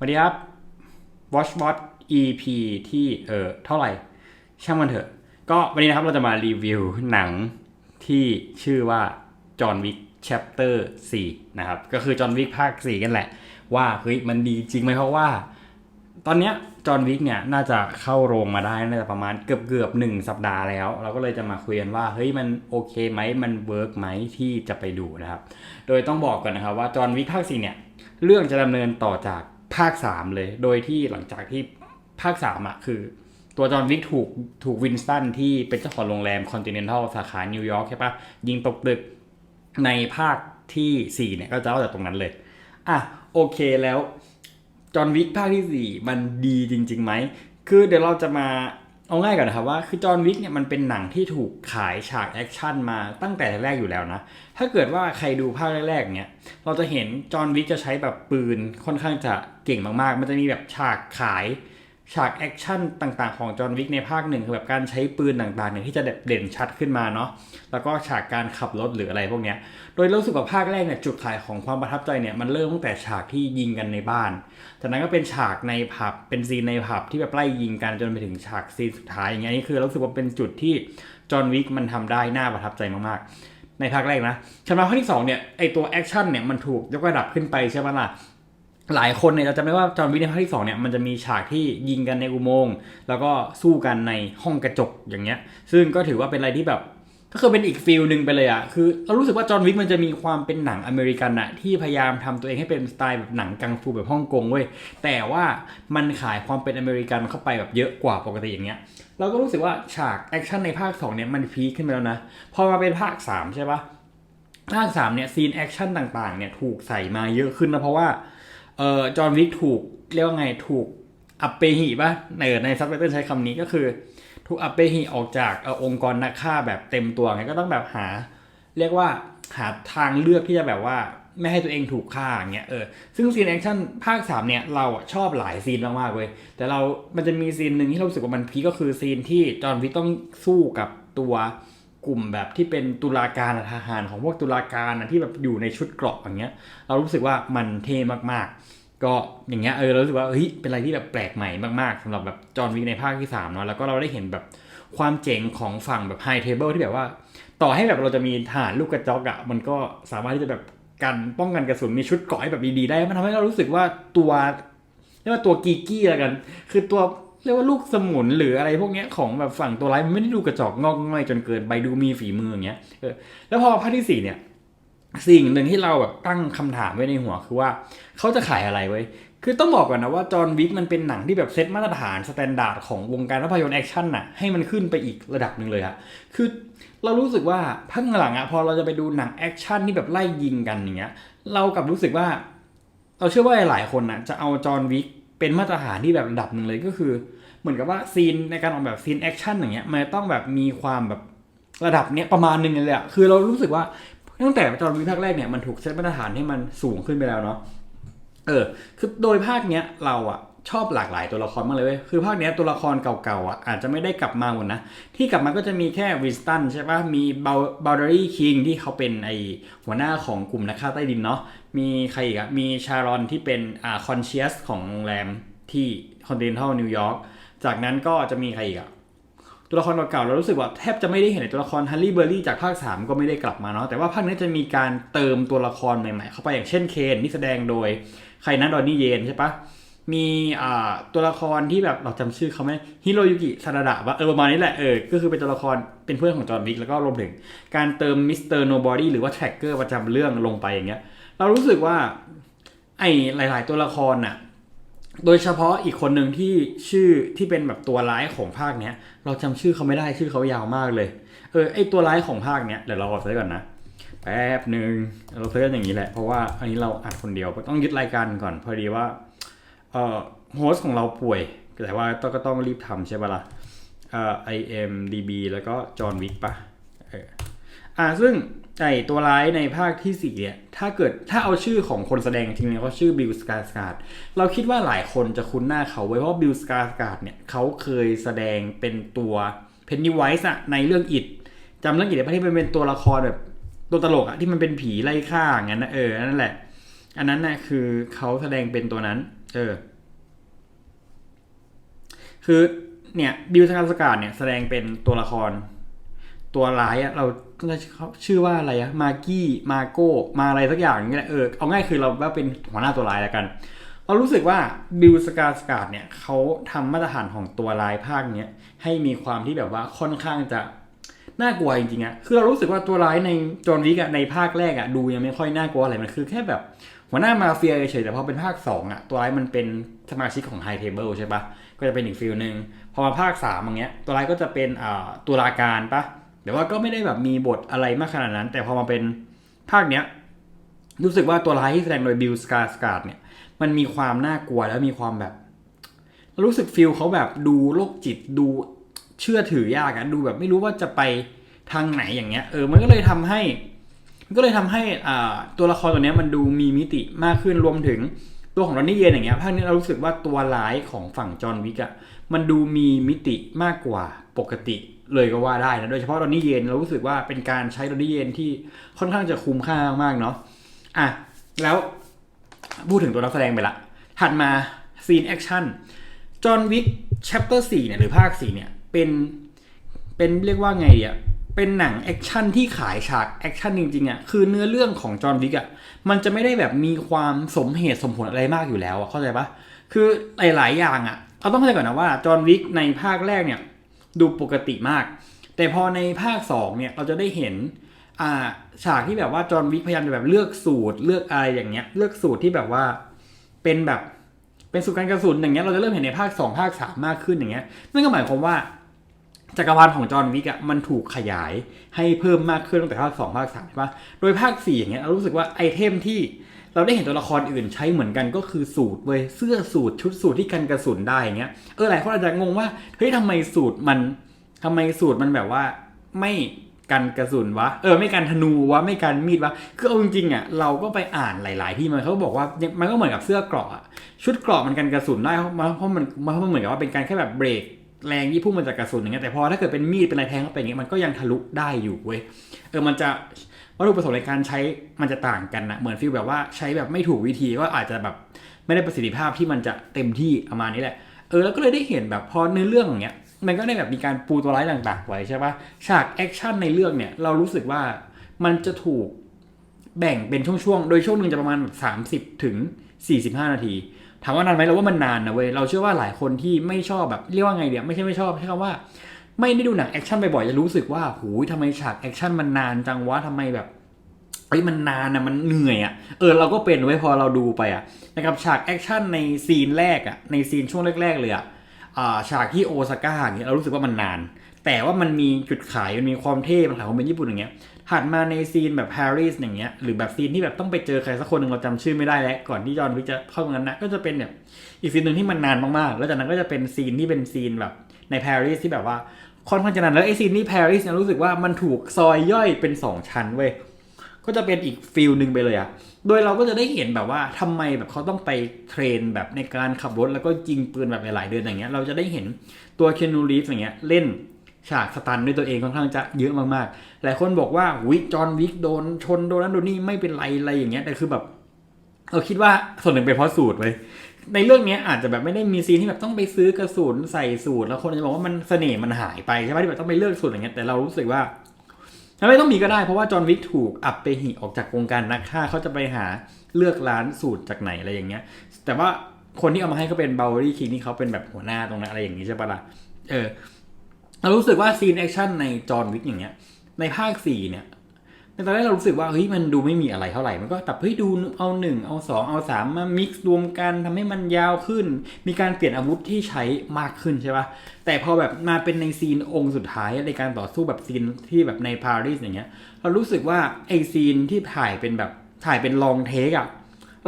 สวัสดีครับ Watch Watch EP ที่เออเท่าไหร่ ช่างมันเถอะ ก็วันนี้นะครับเราจะมารีวิวหนังที่ชื่อว่า John Wick Chapter 4 นะครับ ก็คือ John Wick ภาค 4 กันแหละ ว่าเฮ้ยมันดีจริงไหมเพราะว่า ตอนเนี้ยจอห์นวิกเนี่ยน่าจะเข้าโรงมาได้น่าจะประมาณเกือบเกือบหนึ่งสัปดาห์แล้ว เราก็เลยจะมาคุยกันว่าเฮ้ยมันโอเคไหมมันเวิร์กไหมที่จะไปดูนะครับ โดยต้องบอกก่อนนะครับว่าจอห์นวิกภาคสี่เนี่ยเรื่องจะดำเนินต่อจาก ภาค 3 เลย โดยที่หลังจากที่ภาค 3 อะ คือ ตัวจอห์นวิกถูกถูกวินสตันที่เป็นเจ้าของโรงแรมคอนติเนนทัลสาขานิวยอร์กใช่ปะยิงตกตึกในภาคทีสี่4 เนี่ย ก็จะเล่าจากตรงนั้นเลย อะ โอเคแล้วจอห์นวิกภาคที่ 4 มันดีจริงๆไหม คือเดี๋ยวเราจะมา เอาง่ายก่อนนะครับว่าคือจอห์นวิกเนี่ยมันเป็นหนังที่ถูกขายฉากแอคชั่นมาตั้งแต่แรกอยู่แล้วนะ ถ้าเกิดว่าใครดูภาคแรกๆเนี่ยเราจะเห็นจอห์นวิกจะใช้แบบปืนค่อนข้างจะเก่งมากๆ มันจะมีแบบฉากขาย ฉากแอคชั่นต่างๆของจอห์นวิกในภาคหนึ่งคือแบบการใช้ปืนต่างๆเนี่ยที่จะเด่นชัดขึ้นมาเนาะแล้วก็ฉากการขับรถหรืออะไรพวกเนี้ยโดยรู้สึกว่าภาคแรกเนี่ยจุดขายของความประทับใจเนี่ยมันเริ่มตั้งแต่ฉากที่ยิงกันในบ้าน จากนั้นก็เป็นฉากในผับเป็นซีนในผับที่แบบไล่ยิงกันจนไปถึงฉากซีนสุดท้ายอย่างเงี้ยนี่คือรู้สึกว่าเป็นจุดที่จอห์นวิกมันทำได้น่าประทับใจมากๆในภาคแรกนะฉะนั้นภาคที่สองเนี่ยไอตัวแอคชั่นเนี่ยมันถูกยกระดับขึ้นไปใช่ไหมล่ะ หลายคนเนี่ยเราจะไม่ว่าจอห์นวิกในภาคที่สองเนี่ยมันจะมีฉากที่ยิงกันในอุโมงค์แล้วก็สู้กันในห้องกระจกอย่างเงี้ย ซึ่งก็ถือว่าเป็นอะไรที่แบบก็คือเป็นอีกฟิลหนึ่งไปเลยอะคือเรารู้สึกว่าจอห์นวิกมันจะมีความเป็นหนังอเมริกันอะที่พยายามทำตัวเองให้เป็นสไตล์แบบหนังกังฟูแบบฮ่องกงเว้ยแต่ว่ามันขายความเป็นอเมริกันเข้าไปแบบเยอะกว่าปกติอย่างเงี้ยเราก็รู้สึกว่าฉากแอคชั่นในภาค2เนี่ยมันพีคขึ้นไปแล้วนะพอมาเป็นภาค3ใช่ปะภาค3เนี่ยซีนแอคชั่นต่างๆเนี่ยถูกใส่มาเยอะขึ้นนะเพราะว่า เอ่อจอห์นวิกถูกเรียกว่าไงถูกอัปเปหิป่ะในในซับไตเติลใช้คำนี้ก็คือ ถูกอัปเปหิออกจากอองค์กรนักฆ่าแบบเต็มตัวไงก็ต้องแบบหา เรียกว่าหาทางเลือกที่จะแบบว่าไม่ให้ตัวเองถูกฆ่าอย่างเงี้ยเออซึ่งซีนแอคชั่นภาค3เนี่ยเราอะชอบหลายซีนมากๆเว้ยแต่เรา มันจะมีซีนหนึ่งที่เราสึกว่ามันพีก็คือซีนที่จอห์นวิกต้องสู้กับตัวกลุ่มแบบที่เป็นตุลาการทหารของพวกตุลาการนะที่แบบอยู่ในชุดเกราะอย่างเงี้ย เรารู้สึกว่ามันเท่มากๆ ก็อย่างเงี้ยเออเรารู้สึกว่าเฮ้ยเป็นอะไรที่แบบแปลกใหม่มากๆสำหรับแบบจอห์นวิกในภาคที่3เนาะแล้วก็เราได้เห็นแบบความเจ๋งของฝั่งแบบไฮเทเบิลที่แบบว่า ต่อให้แบบเราจะมีทหารลูกกระจอกอะมันก็สามารถที่จะแบบกันป้องกันกระสุนมีชุดเกราะให้แบบดีๆได้ มันทำให้เรารู้สึกว่าตัวเรียกว่าตัวกีกี้อะไรกัน คือตัวเรียกว่าลูกสมุนหรืออะไรพวกเนี้ยของแบบฝั่งตัวร้ายมันไม่ได้ดูกระจอกงอกง่อยจนเกินไปดูมีฝีมืออย่างเงี้ยเออแล้วพอภาคที่สี่เนี่ย สิ่งหนึ่งที่เราแบบตั้งคำถามไว้ในหัวคือว่าเขาจะขายอะไรไว้คือต้องบอกก่อนนะว่าจอห์นวิกมันเป็นหนังที่แบบเซตมาตรฐานสแตนดาร์ดของวงการภาพยนตร์แอคชั่นน่ะให้มันขึ้นไปอีกระดับหนึ่งเลยอะคือเรารู้สึกว่าพักหลังอะพอเราจะไปดูหนังแอคชั่นที่แบบไล่ยิงกันอย่างเงี้ย เรากลับรู้สึกว่า เราเชื่อว่าหลายคนน่ะจะเอาจอห์นวิกเป็นมาตรฐานที่แบบระดับหนึ่งเลยก็คือ เหมือนกับว่าซีนในการออกแบบซีนแอคชั่นอย่างเงี้ยมันต้องแบบมีความแบบระดับเนี้ยประมาณหนึ่งเลยอะคือเรารู้สึกว่า ตั้งแต่จอห์นวิกภาคแรกเนี่ยมันถูกเซตมาตรฐานให้มันสูงขึ้นไปแล้วเนาะเออคือโดยภาคเนี้ยเราอะชอบหลากหลายตัวละครมากเลยเว้ย คือภาคเนี้ยตัวละครเก่าๆอะอาจจะไม่ได้กลับมาหมดนะ ที่กลับมาก็จะมีแค่วิสตันใช่ปะมีบาบาร์ดรี่คิงที่เขาเป็นไอหัวหน้าของกลุ่มนักฆ่าใต้ดินเนาะ มีใครอีกอะมีชารอนที่เป็นอ่าคอนเชียสของโรงแรมที่คอนติเนนทัลนิวยอร์ก จากนั้นก็จะมีใครอีกอะ ตัวละครเก่าๆเรารู้สึกว่าแทบจะไม่ได้เห็นตัวละครฮันรี่เบอร์รี่จากภาค 3 ก็ไม่ได้กลับมาเนาะแต่ว่าภาคนี้จะมีการเติมตัวละครใหม่ๆ เข้าไปอย่างเช่นเคนที่แสดงโดยใครนะดอนนี่เยนใช่ปะมีอ่าตัวละครที่แบบเราจำชื่อเขาไหมฮิโรยุกิซาดาดะวะเออประมาณนี้แหละเออก็คือเป็นตัวละครเป็นเพื่อนของจอห์นวิกแล้วก็รวมถึงการเติมมิสเตอร์โนบอดี้หรือว่าแทร็กเกอร์ประจำเรื่องลงไปอย่างเงี้ย เรารู้สึกว่าไอ้หลาย ๆ ตัวละครน่ะ โดยเฉพาะอีกคนหนึ่งที่ชื่อที่เป็นแบบตัวร้ายของภาคเนี้ย เราจำชื่อเขาไม่ได้ชื่อเขายาวมากเลย เออไอตัวร้ายของภาคเนี้ยเดี๋ยวเราขอเซิร์ชก่อนนะแป๊บหนึ่งเราเซิร์ชอย่างนี้แหละเพราะว่าอันนี้เราอัดคนเดียวต้องยึดรายการก่อนพอดีว่าเอ่อโฮสของเราป่วย แต่ว่าต้องก็ต้องรีบทำใช่ปะล่ะเอ่อ IMDB แล้วก็จอห์นวิกปะเอออ่าซึ่ง ไอตัวร้ายในภาคที่สี่เนี่ยถ้าเกิดถ้าเอาชื่อของคนแสดงจริงๆเขาชื่อบิลสกาสการ์ดเราคิดว่าหลายคนจะคุ้นหน้าเขาไว้เพราะบิลสกาสการ์ดเนี่ยเขาเคยแสดงเป็นตัวเพนนีไวส์อะในเรื่องอิดจำเรื่องอิดได้ปะที่มันเป็นตัวละครแบบตัวตลกอะที่มันเป็นผีไล่ฆ่าอย่างนั้นนะเออนั่นแหละ อันนั้นนะคือเขาแสดงเป็นตัวนั้น เออ คือเนี่ยบิลสกาสกาดเนี่ยแสดงเป็นตัวละคร ตัวร้ายอะเรา ชื่อว่าอะไรอะมากี้มาโก้มาอะไรสักอย่างนี่แหละเออเอาง่ายคือเราว่าเป็นหัวหน้าตัวร้ายแล้วกัน เรารู้สึกว่าบิลสกาสกาดเนี่ยเขาทำมาตรฐานของตัวร้ายภาคเนี้ยให้มีความที่แบบว่าค่อนข้างจะน่ากลัวจริงๆอะคือเรารู้สึกว่าตัวร้ายในจอห์นวิกอะในภาคแรกอะดูยังไม่ค่อยน่ากลัวอะไรมันคือแค่แบบหัวหน้ามาเฟียเฉยแต่พอเป็นภาค2อะตัวร้ายมันเป็นสมาชิกของไฮเทเบิลใช่ปะก็จะเป็นอีกฟิลหนึ่งพอมาภาค3อย่างเงี้ยตัวร้ายก็จะเป็นอ่าตุลาการปะ แต่ว่าก็ไม่ได้แบบมีบทอะไรมากขนาดนั้น แต่พอมาเป็นภาคเนี้ย รู้สึกว่าตัวร้ายที่แสดงโดยบิลสกาสกาดเนี่ยมันมีความน่ากลัวแล้วมีความแบบ รู้สึกฟิลเขาแบบดูโรคจิตดูเชื่อถือยากอะดูแบบไม่รู้ว่าจะไปทางไหนอย่างเงี้ยเออมันก็เลยทำให้มันก็เลยทำให้อ่าตัวละครตัวเนี้ยมันดูมีมิติมากขึ้นรวมถึงตัวของรอนนี่เยนอย่างเงี้ยภาคนี้เรารู้สึกว่าตัวร้ายของฝั่งจอห์นวิกอะมันดูมีมิติมากกว่าปกติ เลยก็ว่าได้นะโดยเฉพาะรอนนี่เย็นเรารู้สึกว่าเป็นการใช้รอนนี่เย็นที่ค่อนข้างจะคุ้มค่ามากเนาะอะแล้วพูดถึงตัวนักแสดงไปละ ถัดมาซีนแอคชั่นจอห์นวิกแชปเตอร์สี่เนี่ยหรือภาคสี่เนี่ยเป็นเป็นเรียกว่าไงเดีอะเป็นหนังแอคชั่นที่ขายฉากแอคชั่นจริงๆอะคือเนื้อเรื่องของจอห์นวิกอะมันจะไม่ได้แบบมีความสมเหตุสมผลอะไรมากอยู่แล้วอะเข้าใจปะคือหลายๆอย่างอะเราต้องเข้าใจก่อนนะว่าจอห์นวิกในภาคแรกเนี่ย ดูปกติมาก แต่พอในภาคสองเนี่ยเราจะได้เห็นฉากที่แบบว่าจอห์นวิกพยายามจะแบบเลือกสูตรเลือกอะไรอย่างเงี้ย เลือกสูตรที่แบบว่าเป็นแบบเป็นสูตรการกระสุนอย่างเงี้ยเราจะเริ่มเห็นในภาค 2 ภาค 3 มากขึ้นอย่างเงี้ยนั่นก็หมายความว่าจักรวาลของจอห์นวิกอะมันถูกขยายให้เพิ่มมากขึ้นตั้งแต่ภาค 2 ภาค3ใช่ปะโดยภาค 4 อย่างเงี้ยเรารู้สึกว่าไอเทมที่ เราได้เห็นตัวละครอื่นใช้เหมือนกันก็คือสูตรเว้ยเสื้อสูตรชุดสูตรที่กันกระสุนได้อย่างเงี้ยเออหลายคนอาจจะงงว่าเฮ้ยทำไมสูตรมันทำไมสูตรมันแบบว่าไม่กันกระสุนวะเออไม่กันธนูวะไม่กันมีดวะคือเอาจริงๆอะเราก็ไปอ่านหลาย ๆ ที่มันเขาบอกว่ามันก็เหมือนกับเสื้อเกราะอะชุดเกราะมันกันกระสุนได้เพราะมันเพราะมันเหมือนกับว่าเป็นการแค่แบบเบรก แรงที่พุ่งมาจากกระสุนอย่างเงี้ยแต่พอถ้าเกิดเป็นมีดเป็นอะไรแทงเข้าไปอย่างเงี้ยมันก็ยังทะลุได้อยู่เว้ยเออมันจะวัตถุประสงค์ในการใช้มันจะต่างกันนะเหมือนฟีลแบบว่าใช้แบบไม่ถูกวิธีก็อาจจะแบบไม่ได้ประสิทธิภาพที่มันจะเต็มที่ประมาณนี้แหละเออแล้วก็เลยได้เห็นแบบพอในเรื่องอย่างเงี้ยมันก็ได้แบบมีการปูตัวร้ายต่างๆ ไว้ใช่ปะฉากแอคชั่นในเรื่องเนี่ยเรารู้สึกว่ามันจะถูกแบ่งเป็นช่วงๆ โดยช่วงหนึ่งจะประมาณสามสิบถึงสี่สิบห้านาที ถามว่านานไหมเราว่ามันนานนะเว้ยเราเชื่อว่าหลายคนที่ไม่ชอบแบบเรียกว่าไงเดี๋ยวไม่ใช่ไม่ชอบใช้คำว่า ไม่ได้ดูหนังแอคชั่นบ่อยๆจะรู้สึกว่าหูยทำไมฉากแอคชั่นมันนานจังวะทำไมแบบเฮ้ยมันนานนะมันเหนื่อยอะ่ะเออเราก็เป็นไว้พอเราดูไปอะ่ะนะครับฉากแอคชั่นในซีนแรกอะ่ะในซีนช่วงแรก ๆ เลยอะ่ะอ่าฉากที่โอซาก้าอย่างเงี้ยเรารู้สึกว่ามันนาน แต่ว่ามันมีจุดขายมันมีความเท่มันขายความเป็นญี่ปุ่นอย่างเงี้ย ถัดมาในซีนแบบปารีสอย่างเงี้ยหรือแบบซีนที่แบบต้องไปเจอใครสักคนหนึ่งเราจำชื่อไม่ได้แล้ว ก่อนที่จอห์นวิกจะเข้าตรงนั้นนะก็จะเป็นแบบอีกซีนหนึ่งที่มันนานมากๆ แล้วจากนั้นก็จะเป็นซีนที่เป็นซีนแบบในปารีสที่แบบว่าค่อนข้างจะนานแล้วไอซีนที่ปารีสเนี่ยรู้สึกว่ามันถูกซอยย่อยเป็นสองชั้นเว้ยก็จะเป็นอีกฟิลหนึ่งไปเลยอะโดยเราก็จะได้เห็นแบบว่าทำไมแบบเขาต้องไปเทรนแบบในการขับรถแล้วก็ยิงปืนแบบหลายๆเดือนอย่างเงี้ย เราจะได้เห็นตัวเคนนูรีฟอย่างเงี้ยเล่น ฉากสตันด้วยตัวเองค่อนข้างจะเยอะมากๆ หลายคนบอกว่าวิจอห์นวิกโดนชนโดนนั้นโดนนี่ไม่เป็นไรอะไรอย่างเงี้ยแต่คือแบบเราคิดว่าส่วนหนึ่งเป็นเพราะสูตรเลยในเรื่องนี้อาจจะแบบไม่ได้มีซีนที่แบบต้องไปซื้อกระสุนใส่สูตร แล้วคนจะบอกว่ามันเสน่ห์มันหายไปใช่ไหมที่แบบต้องไปเลือกสูตรอย่างเงี้ยแต่เรารู้สึกว่าไม่ต้องมีก็ได้เพราะว่าจอห์นวิกถูกอับเปหิออกจากวงการนักฆ่าเขาจะไปหาเลือกร้านสูตรจากไหนอะไรอย่างเงี้ย แต่ว่าคนที่เอามาให้ก็เป็นเบลลี่คิงที่เขาเป็นแบบหัวหน้าตรงนั้นอะไรอย่างนี้ใช่ปะล่ะเออ เรารู้สึกว่าซีนแอคชั่นในจอห์นวิกอย่างเงี้ย ในภาคสี่เนี่ยในตอนแรกเรารู้สึกว่าเฮ้ยมันดูไม่มีอะไรเท่าไหร่ มันก็แต่เฮ้ยดูเอาหนึ่งเอาสองเอาสามมามิกซ์รวมกันทำให้มันยาวขึ้น มีการเปลี่ยนอาวุธที่ใช้มากขึ้นใช่ปะแต่พอแบบมาเป็นในซีนองค์สุดท้ายในการต่อสู้แบบซีนที่แบบในปารีสอย่างเงี้ย เรารู้สึกว่าไอซีนที่ถ่ายเป็นแบบถ่ายเป็นลองเทคอะ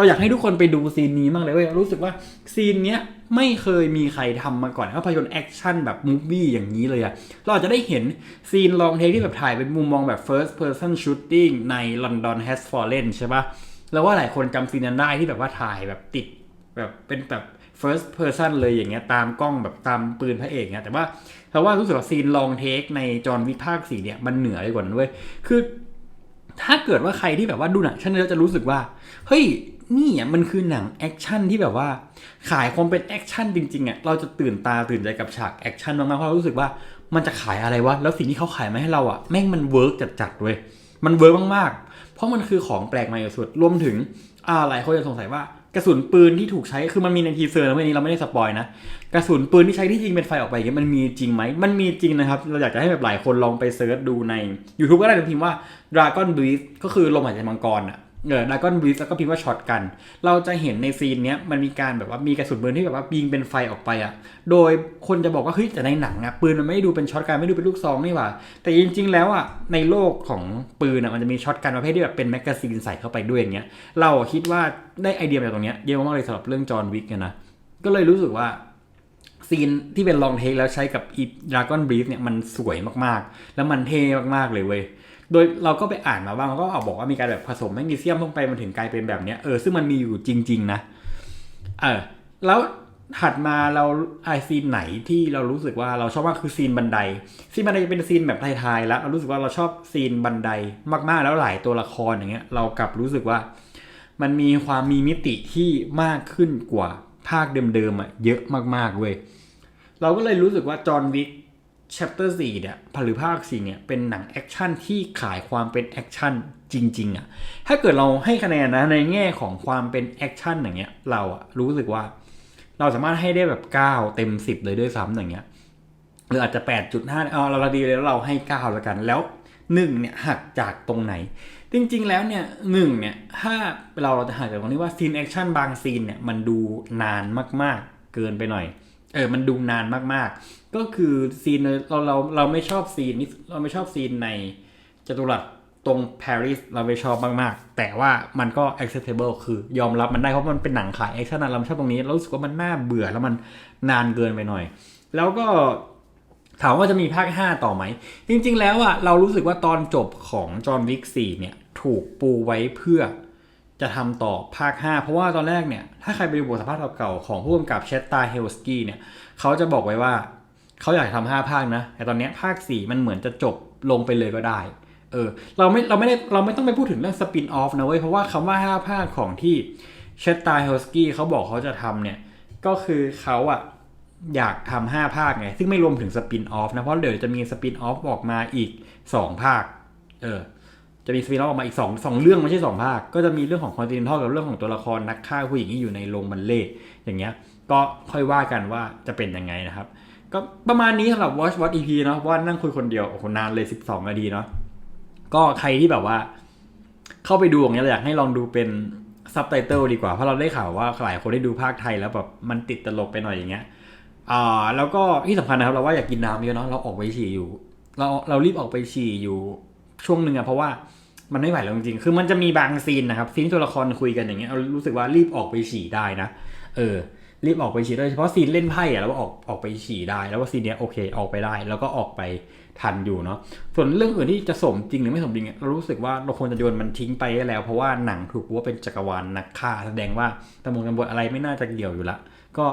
เราอยากให้ทุกคนไปดูซีนนี้มากเลยเว้ยรู้สึกว่าซีนเนี้ยไม่เคยมีใครทำมาก่อนภาพยนตร์แอคชั่นแบบมูฟวี่อย่างนี้เลยอะเราอาจจะได้เห็นซีนลองเทคที่แบบถ่ายเป็นมุมมองแบบ first person shooting ใน London Has Fallen ใช่ปะแล้วว่าหลายคนจำซีนนั้นได้ที่แบบว่าถ่ายแบบติดแบบเป็นแบบ first person เลยอย่างเงี้ยตามกล้องแบบตามปืนพระเอกเงี้ยแต่ว่าเพราะว่ารู้สึกว่าซีนลองเทคในจอห์นวิกภาคสี่เนี่ยมันเหนือไปกว่านั้นเว้ยคือ ถ้าเกิดว่าใครที่แบบว่าดูหนังชั้นเยอะจะรู้สึกว่าเฮ้ย นี่อะมันคือหนังแอคชั่นที่แบบว่า ขายความเป็นแอคชั่นจริงๆอะเราจะตื่นตาตื่นใจกับฉากแอคชั่นมากๆเพราะเรารู้สึกว่ามันจะขายอะไรวะแล้วสิ่งที่เขาขายมาให้เราอะแม่งมันเวิร์กจัดๆเว้ยมันเวิร์กมากๆ เพราะมันคือของแปลกใหม่สุดรวมถึงอ่าหลายคนจะสงสัยว่ากระสุนปืนที่ถูกใช้คือมันมีในทีเซอร์นะเมื่อนี้เราไม่ได้สปอยนะกระสุนปืนที่ใช้ที่ยิงเป็นไฟออกไปอย่างเงี้ยมันมีจริงไหมมันมีจริงนะครับ เราอยากจะให้แบบหลายคนลองไปเซิร์ชดูใน YouTube ก็ได้พิมพ์ว่า Dragon Breath ก็คือลมหายใจมังกรอะ เออดากอนบรีสแล้วก็พิมพ์ว่าช็อตกัน เราจะเห็นในซีนเนี้ยมันมีการแบบว่ามีกระสุนปืนที่แบบว่ายิงเป็นไฟออกไปอะ่ะ โดยคนจะบอกว่าเฮ้ยแต่ในหนังอะ่ะปืนมันไม่ดูเป็นช็อตกันไม่ดูเป็นลูกซองนี่หว่า แต่จริง ๆ แล้วอะ่ะในโลกของปืนอะ่ะมันจะมีช็อตกันประเภทที่แบบเป็นแมกกาซีนใส่เข้าไปด้วยอย่างเงี้ย เราคิดว่าได้ไอเดียมาจากตรงเนี้ยเยอะมากเลยสำหรับเรื่องจอห์นวิกเนี่ยนะ ก็เลยรู้สึกว่าซีนที่เป็นลองเทคแล้วใช้กับอีดราก้อนบรีฟเนี่ยมันสวยมากๆ แล้วมันเท่มากๆเลยเว้ย โดยเราก็ไปอ่านมาบ้างก็เอาบอกว่ามีการแบบผสมแมกนีเซียมลงไปมันถึงกลายเป็นแบบเนี้ยเออซึ่งมันมีอยู่จริง ๆ นะเออแล้วถัดมาเราไอซีนไหนที่เรารู้สึกว่าเราชอบมากคือซีนบันได ซีนบันไดจะเป็นซีนแบบไทยๆแล้ว เรารู้สึกว่าเราชอบซีนบันไดมากๆแล้วหลายตัวละครอย่างเงี้ย เรากลับรู้สึกว่า มันมีความมีมิติที่มากขึ้นกว่าภาคเดิมๆอะเยอะมากๆเว้ยเราก็เลยรู้สึกว่าจอห์นวิก chapter 4เนี่ยหรือภาค4เนี่ยเป็นหนังแอคชั่นที่ขายความเป็นแอคชั่นจริงๆอะถ้าเกิดเราให้คะแนนนะในแง่ของความเป็นแอคชั่นอย่างเงี้ยเราอะรู้สึกว่า เราสามารถให้ได้แบบ 9 เต็ม 10 เลยด้วยซ้ำอย่างเงี้ยหรืออาจจะ 8.5เอาเราดีเลยแล้วเราให้ 9 แล้วกันแล้ว1เนี่ยหักจากตรงไหน จริงๆแล้วเนี่ยหนึ่งเนี่ยถ้าเราเราจะหักจากตรงนี้ว่าซีนแอคชั่นบางซีนเนี่ยมันดูนานมากๆ เกินไปหน่อยเออมันดูนานมากๆ ก็คือซีนเราเราเราไม่ชอบซีนนี้เราไม่ชอบซีนในจตุรัสตรงปารีสเราไม่ชอบมากๆ แต่ว่ามันก็ acceptable คือยอมรับมันได้เพราะมันเป็นหนังขายแอคชั่นเราชอบตรงนี้เรารู้สึกว่ามันน่าเบื่อแล้วมันนานเกินไปหน่อย แล้วก็ถามว่าจะมีภาค 5 ต่อไหม จริง ๆ แล้วอะเรารู้สึกว่าตอนจบของจอห์นวิก4เนี่ย ถูกปูไว้เพื่อจะทำต่อภาค 5 เพราะว่าตอนแรกเนี่ย ถ้าใครไปดูบทสัมภาษณ์เก่าของผู้กำกับเชตตาเฮลสกี้เนี่ย เขาจะบอกไว้ว่า เขาอยากทำห้าภาคนะ แต่ตอนนี้ภาค4มันเหมือนจะจบลงไปเลยก็ได้ เออ เราไม่ เราไม่ได้ เราไม่ต้องไปพูดถึงเรื่องสปินออฟนะเว้ย เพราะว่าคำว่า5ภาคของที่เชตตาเฮลสกี้เขาบอกเขาจะทำเนี่ย ก็คือเขาอะอยากทำห้าภาคไง ซึ่งไม่รวมถึงสปินออฟนะ เพราะเดี๋ยวจะมีสปินออฟออกมาอีกสองภาค เออ จะมีสปินออฟออกมาอีกสองสองเรื่องไม่ใช่สองภาค ก็จะมีเรื่องของคอนติเนนทัลกับเรื่องของตัวละครนักฆ่าผู้หญิงที่อยู่ในโรงบัลเล่อย่างเงี้ย ก็ค่อยว่ากันว่าจะเป็นยังไงนะครับ ก็ประมาณนี้สำหรับ Watch What EP เนาะว่านั่งคุยคนเดียวโอ้โหนานเลย 12นาทีเนาะก็ใครที่แบบว่า เข้าไปดูอย่างเงี้ยอยากให้ลองดูเป็นซับไตเติลดีกว่าเพราะเราได้ข่าวว่าหลายคนได้ดูภาคไทยแล้วแบบมันติดตลกไปหน่อยอย่างเงี้ยอ่าแล้วก็ที่สำคัญนะครับ เราว่าอยากกินน้ำเยอะเนาะเราออกไปฉี่อยู่ เราเรารีบออกไปฉี่อยู่ช่วงหนึ่งอะเพราะว่ามันไม่ไหวแล้วจริงๆ คือมันจะมีบางซีนนะครับซีนที่ตัวละครคุยกันอย่างเงี้ยเรารู้สึกว่ารีบออกไปฉี่ได้นะ เออ รีบออกไปฉี่ด้เฉพาะซีนเล่นไพ่อะแล้วก็ออกออกไปฉี่ได้ แล้วว่าซีนเนี้ยโอเคออกไปได้ แล้วก็ออกไปทันอยู่เนาะส่วนเรื่องอื่นที่จะสมจริงหรือไม่สมจริงอะเรารู้สึกว่าเราควรจะโยนมันทิ้งไปได้แล้ว เพราะว่าหนังถูกว่าเป็นจักรวาลนักฆ่าแสดงว่าตำรวจตำรวจอะไรไม่น่าจะเกี่ยวอยู่ละก็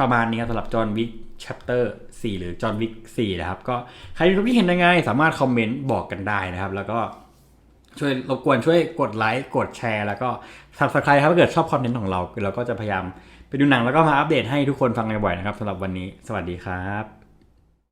ประมาณนี้ครับสำหรับจอห์นวิก chapter 4 หรือจอห์นวิก4นะครับ ก็ใครมีความคิดเห็นยังไง สามารถคอมเมนต์บอกกันได้นะครับ แล้วก็ช่วยรบกวนช่วยกดไลค์กดแชร์ แล้วก็ subscribe ครับถ้าเกิดชอบคอนเทนต์ของเรา เราก็จะพยายาม ไปดูหนังแล้วก็มาอัปเดตให้ทุกคนฟังบ่อยๆนะครับสำหรับวันนี้ สวัสดีครับ